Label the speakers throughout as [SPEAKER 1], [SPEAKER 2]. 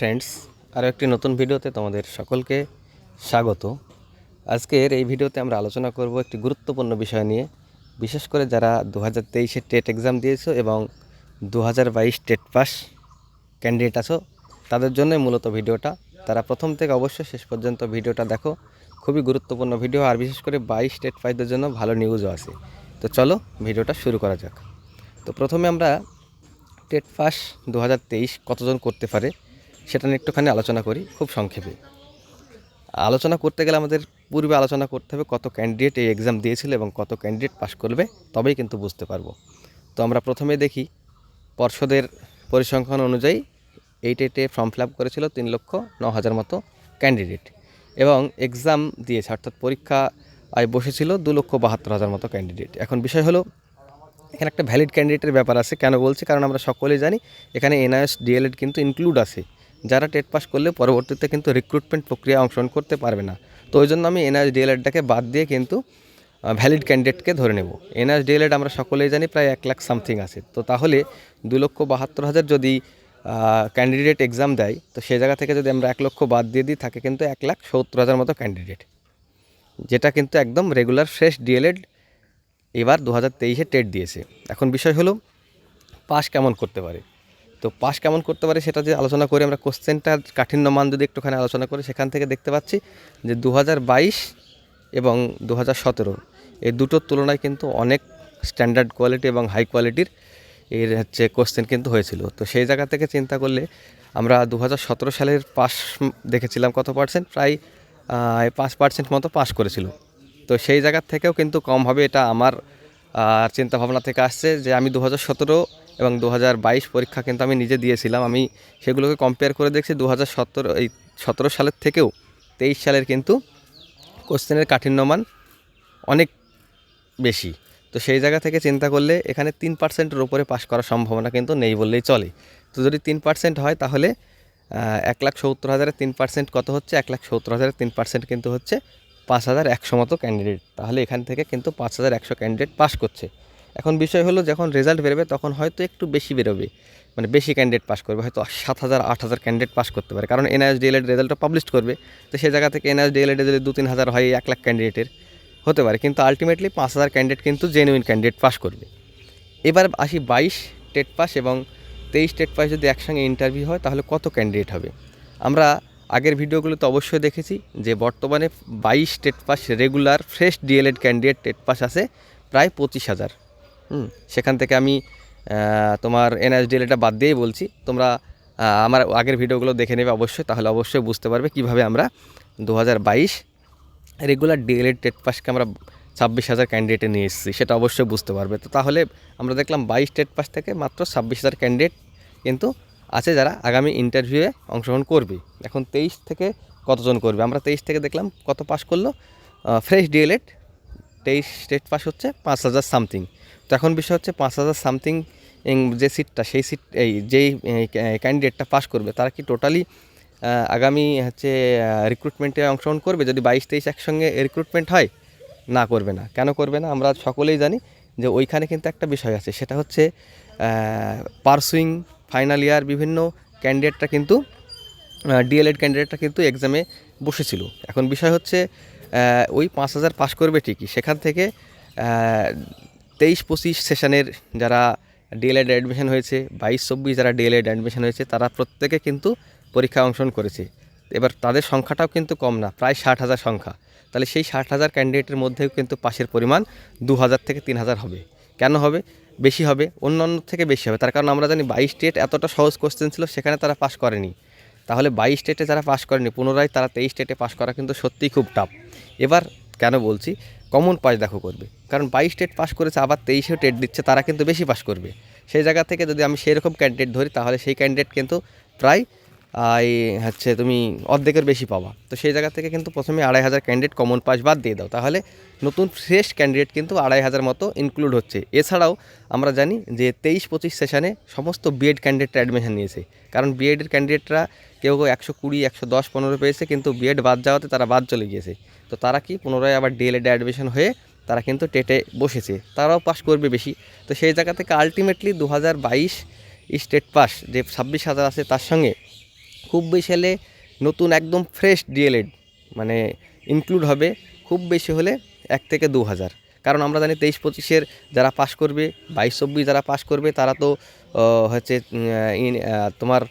[SPEAKER 1] Friends আরও একটি নতুন ভিডিওতে তোমাদের সকলকে স্বাগত। আজকের এই ভিডিওতে আমরা আলোচনা করব একটি গুরুত্বপূর্ণ বিষয় নিয়ে। বিশেষ করে যারা দু হাজার তেইশে টেট এক্সাম দিয়েছ এবং দু হাজার বাইশ টেট পাস ক্যান্ডিডেট আছো, তাদের জন্যই মূলত ভিডিওটা। তারা প্রথম থেকে অবশ্যই শেষ পর্যন্ত ভিডিওটা দেখো। খুবই গুরুত্বপূর্ণ ভিডিও, আর বিশেষ করে বাইশ টেট পাসদের জন্য ভালো নিউজও আছে। তো চলো ভিডিওটা শুরু করা যাক। তো প্রথমে আমরা টেট পাস দু হাজার তেইশ কতজন করতে পারে? সেটা নিয়ে একটুখানি আলোচনা করি, খুব সংক্ষেপে। আলোচনা করতে গেলে আমাদের পূর্বে আলোচনা করতে হবে কত ক্যান্ডিডেট এই এক্সাম দিয়েছিল এবং কত ক্যান্ডিডেট পাশ করবে, তবেই কিন্তু বুঝতে পারব। তো আমরা প্রথমে দেখি, পর্ষদের পরিসংখ্যান অনুযায়ী এইট টেটে ফর্ম ফিল আপ করেছিল তিন লক্ষ ন হাজার মতো ক্যান্ডিডেট এবং এক্সাম দিয়েছে, অর্থাৎ পরীক্ষা আয় বসেছিল দু লক্ষ বাহাত্তর হাজার মতো ক্যান্ডিডেট এখন বিষয় হলো, এখানে একটা ভ্যালিড ক্যান্ডিডেটের ব্যাপার আছে, কেন বলছি? কারণ আমরা সকলেই জানি, এখানে এনআইএস ডিএলএড কিন্তু ইনক্লুড আছে। যারা টেট পাস করলে পরবর্তীতে কিন্তু রিক্রুটমেন্ট প্রক্রিয়া অংশগ্রহণ করতে পারবে না। তো ওই জন্য আমি এনআইএস ডিএলএডটাকে বাদ দিয়ে কিন্তু ভ্যালিড ক্যান্ডিডেটকে ধরে নেব। এনআইএস ডিএলএড আমরা সকলেই জানি প্রায় এক লাখ সামথিং আছে। তো তাহলে দু লক্ষ বাহাত্তর হাজার যদি ক্যান্ডিডেট এক্সাম দেয়, তো সে জায়গা থেকে যদি আমরা এক লক্ষ বাদ দিয়ে দিই, থাকে কিন্তু এক লাখ সত্তর হাজার মতো ক্যান্ডিডেট যেটা কিন্তু একদম রেগুলার ফ্রেশ ডিএলএড এবার দু হাজার তেইশে টেট দিয়েছে। এখন বিষয় হলো পাস কেমন করতে পারে? তো পাস কেমন করতে পারে সেটা যে আলোচনা করি, আমরা কোশ্চেনটার কাঠিন্য মান যদি একটুখানি আলোচনা করি, সেখান থেকে দেখতে পাচ্ছি যে দু হাজার বাইশ এবং দু হাজার সতেরো, এই দুটোর তুলনায় কিন্তু অনেক স্ট্যান্ডার্ড কোয়ালিটি এবং হাই কোয়ালিটির এর হচ্ছে কোশ্চেন কিন্তু হয়েছিল। তো সেই জায়গা থেকে চিন্তা করলে আমরা দু হাজার সতেরো সালের পাস দেখেছিলাম কত পার্সেন্ট প্রায় পাঁচ পার্সেন্ট মতো পাস করেছিল। তো সেই জায়গার থেকেও কিন্তু কম হবে এটা আমার চিন্তাভাবনা থেকে আসছে যে আমি দু হাজার সতেরো এবং দু হাজার বাইশ পরীক্ষা কিন্তু আমি নিজে দিয়েছিলাম। আমি সেগুলোকে কম্পেয়ার করে দেখছি দু হাজার সতেরো, এই সতেরো সালের থেকেও তেইশ সালের কিন্তু কোশ্চেনের কাঠিন্যমান অনেক বেশি। তো সেই জায়গা থেকে চিন্তা করলে এখানে তিন পার্সেন্টের উপরে পাশ করার সম্ভাবনা কিন্তু নেই বললেই চলে। তো যদি তিন পার্সেন্ট হয় তাহলে এক লাখ সত্তর হাজারের তিন পার্সেন্ট কত হচ্ছে? এক লাখ সত্তর হাজারের তিন পার্সেন্ট কিন্তু হচ্ছে পাঁচ হাজার একশো মতো ক্যান্ডিডেট তাহলে এখান থেকে কিন্তু পাঁচ হাজার একশো ক্যান্ডিডেট পাস করছে। এখন বিষয় হলো যখন রেজাল্ট বেরোবে তখন হয়তো একটু বেশি বেরোবে। মানে বেশি ক্যান্ডিডেট পাস করবে, হয়তো সাত হাজার, আট হাজার ক্যান্ডিডেট পাস করতে পারে। কারণ এনআইএস ডিএলএড রেজাল্টটা পাবলিশ করবে। তো সেই জায়গা থেকে এনআইএস ডিএলএড যদি দু, তিন হাজার হয়, এক লাখ ক্যান্ডিডেটের হতে পারে। কিন্তু আলটিমেটলি পাঁচ হাজার ক্যান্ডিডেট কিন্তু জেনুইন ক্যান্ডিডেট পাস করবে। এবার আসি বাইশ টেট পাস এবং তেইশ টেট পাস যদি একসঙ্গে ইন্টারভিউ হয়, তাহলে কত ক্যান্ডিডেট হবে? আমরা আগের ভিডিওগুলোতে অবশ্যই দেখেছি যে বর্তমানে বাইশ TET pass regular fresh D El Ed candidate TET pass আছে প্রায় পঁচিশ হাজার। হুম, সেখান থেকে আমি তোমার এনএস ডিএলএটা বাদ দিয়েই বলছি। তোমরা আমার আগের ভিডিওগুলো দেখে নেবে অবশ্যই, তাহলে অবশ্যই বুঝতে পারবে কীভাবে আমরা দু হাজার বাইশ রেগুলার ডিএলএড টেট পাসকে আমরা ছাব্বিশ হাজার ক্যান্ডিডেটে নিয়ে এসেছি, সেটা অবশ্যই বুঝতে পারবে। তো তাহলে আমরা দেখলাম বাইশ টেট পাস থেকে মাত্র ছাব্বিশ হাজার ক্যান্ডিডেট কিন্তু আছে যারা আগামী ইন্টারভিউয়ে অংশগ্রহণ করবে। এখন তেইশ থেকে কতজন করবে? আমরা তেইশ থেকে দেখলাম কত পাস করল। ফ্রেশ ডিএলএড তেইশ স্টেট পাস হচ্ছে পাঁচ হাজার সামথিং তো এখন বিষয় হচ্ছে পাঁচ হাজার সামথিং যে সিটটা সেই সিট এই যেই ক্যান্ডিডেটটা পাস করবে, তারা কি টোটালি আগামী হচ্ছে রিক্রুটমেন্টে অংশগ্রহণ করবে? যদি বাইশ তেইশ একসঙ্গে রিক্রুটমেন্ট হয়, না করবে না। কেন করবে না? আমরা সকলেই জানি যে ওইখানে কিন্তু একটা বিষয় আছে, সেটা হচ্ছে পারসুইং ফাইনাল ইয়ার বিভিন্ন ক্যান্ডিডেটরা কিন্তু ডিএলএড ক্যান্ডিডেটরা কিন্তু এক্সামে বসেছিল। এখন বিষয় হচ্ছে ওই পাঁচ হাজার পাস করবে ঠিকই। সেখান থেকে তেইশ পঁচিশ সেশনের যারা ডিএলএড অ্যাডমিশন হয়েছে, বাইশ চব্বিশ যারা ডিএলএড অ্যাডমিশন হয়েছে, তারা প্রত্যেকে কিন্তু পরীক্ষায় অংশগ্রহণ করেছে। এবার তাদের সংখ্যাটাও কিন্তু কম না, প্রায় ষাট হাজার সংখ্যা। তাহলে সেই ষাট হাজার ক্যান্ডিডেটের মধ্যেও কিন্তু পাশের পরিমাণ দু হাজার থেকে তিন হাজার হবে। কেন হবে? বেশি হবে, অন্য অন্যান্য থেকে বেশি হবে। তার কারণ আমরা জানি বাইশ স্টেট এতটা সহজ কোশ্চেন ছিল, সেখানে তারা পাশ করেনি। তাহলে বাইশ স্টেটে যারা পাশ করেনি, পুনরায় তারা তেইশ স্টেটে পাস করা কিন্তু সত্যিই খুব টাফ এবার কেন বলছি কমন পাস দেখো করবে। কারণ বাইশ টেট পাস করেছে, আবার তেইশেও টেট দিচ্ছে, তারা কিন্তু বেশি পাস করবে। সেই জায়গা থেকে যদি আমি সেই রকম ক্যান্ডিডেট ধরি, তাহলে সেই ক্যান্ডিডেট কিন্তু প্রায় এই হচ্ছে তুমি অর্ধেকের বেশি পাবা। তো সেই জায়গা থেকে কিন্তু প্রথমে আড়াই হাজার ক্যান্ডিডেট কমন পাস বাদ দিয়ে দাও। তাহলে নতুন ফ্রেশ ক্যান্ডিডেট কিন্তু আড়াই হাজার মতো ইনক্লুড হচ্ছে। এছাড়াও আমরা জানি যে তেইশ পঁচিশ সেশনে সমস্ত বিএড ক্যান্ডিডেটরা অ্যাডমিশন নিয়েছে। কারণ বিএডের ক্যান্ডিডেটরা কেউ কেউ একশো কুড়ি, একশো দশ, পনেরো পেয়েছে, কিন্তু বিএড বাদ যাওয়াতে তারা বাদ চলে গিয়েছে। তো তারা কি পুনরায় আবার ডিএলএডে অ্যাডমিশন হয়ে তারা কিন্তু টেটে বসেছে। তারাও পাস করবে বেশি। তো সেই জায়গা থেকে আলটিমেটলি দু হাজার বাইশ স্টেট পাস যে ছাব্বিশ হাজার আছে তার সঙ্গে খুব বেশি হলে নতুন একদম ফ্রেশ ডিএলএড মানে ইনক্লুড হবে খুব বেশি হলে এক থেকে দু হাজার। কারণ আমরা জানি তেইশ পঁচিশের যারা পাশ করবে, বাইশ চব্বিশ যারা পাশ করবে, তারা তো হচ্ছে তোমার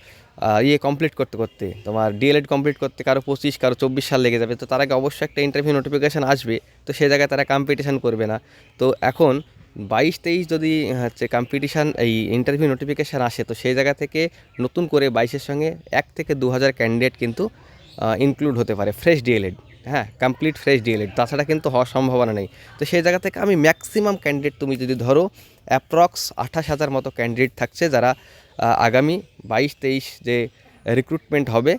[SPEAKER 1] ইয়ে কমপ্লিট করতে করতে, তোমার ডিএলএড কমপ্লিট করতে কারও পঁচিশ, কারও চব্বিশ সাল লেগে যাবে। তো তার আগে অবশ্যই একটা ইন্টারভিউ নোটিফিকেশান আসবে, তো সেই জায়গায় তারা কম্পিটিশান করবে না। তো এখন বাইশ তেইশ যদি, হচ্ছে কম্পিটিশান এই ইন্টারভিউ নোটিফিকেশান আসে, তো সেই জায়গা থেকে নতুন করে বাইশের সঙ্গে এক থেকে দু হাজার ক্যান্ডিডেট কিন্তু ইনক্লুড হতে পারে ফ্রেশ ডিএলএড হ্যাঁ complete fresh D El Ed তাছাড়া কিন্তু হওয়ার সম্ভাবনা নেই। তো সেই জায়গা থেকে আমি ম্যাক্সিমাম ক্যান্ডিডেট তুমি যদি ধরো অ্যাপ্রক্স আঠাশ হাজার মতো ক্যান্ডিডেট থাকছে যারা আগামী বাইশ তেইশ যে রিক্রুটমেন্ট হবে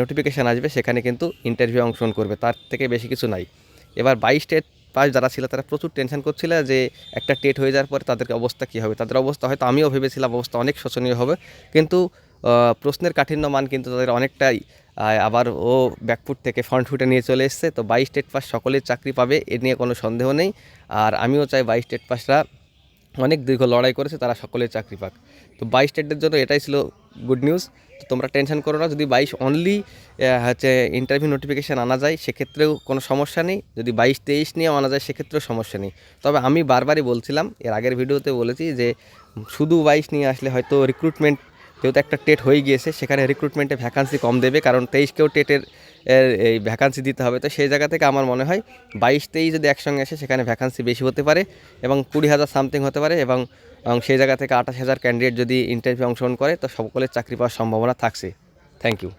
[SPEAKER 1] নোটিফিকেশান আসবে, সেখানে কিন্তু ইন্টারভিউ অংশগ্রহণ করবে, তার থেকে বেশি কিছু নাই। এবার বাইশ পাস যারা ছিল, তারা প্রচুর টেনশন করছিল যে একটা টেট হয়ে যাওয়ার পরে তাদের অবস্থা কী হবে? তাদের অবস্থা হয়তো আমিও ভেবেছিলাম অবস্থা অনেক শোচনীয় হবে। কিন্তু প্রশ্নের কাঠিন্য মান কিন্তু তাদের অনেকটাই আবার ও ব্যাকফুট থেকে ফ্রন্ট ফুটে নিয়ে চলে এসছে। তো বাইশ টেট পাস সকলেই চাকরি পাবে, এ নিয়ে কোনো সন্দেহ নেই। আর আমিও চাই বাইশ টেট পাসরা অনেক দীর্ঘ লড়াই করেছে, তারা সকলেই চাকরি পাক। তো বাইশ স্টেটের জন্য এটাই ছিল গুড নিউজ তো তোমরা টেনশন করো না, যদি বাইশ অনলি হচ্ছে ইন্টারভিউ নোটিফিকেশান আনা যায়, সেক্ষেত্রেও কোনো সমস্যা নেই। যদি বাইশ তেইশ নিয়েও আনা যায়, সেক্ষেত্রেও সমস্যা নেই। তবে আমি বারবারই বলছিলাম, এর আগের ভিডিওতে বলেছি যে শুধু বাইশ নিয়ে আসলে হয়তো রিক্রুটমেন্ট যেহেতু একটা টেট হয়ে গিয়েছে, সেখানে রিক্রুটমেন্টে ভ্যাকান্সি কম দেবে, কারণ তেইশকেও টেটের এর এই ভ্যাকান্সি দিতে হবে। তো সেই জায়গা থেকে আমার মনে হয় বাইশ তেইশ যদি একসঙ্গে আসে, সেখানে ভ্যাকান্সি বেশি হতে পারে এবং কুড়ি হাজার সামথিং হতে পারে এবং সেই জায়গা থেকে আঠাশ হাজার ক্যান্ডিডেট যদি ইন্টারভিউ অংশগ্রহণ করে, তো সকলের চাকরি পাওয়ার সম্ভাবনা থাকছে। Thank you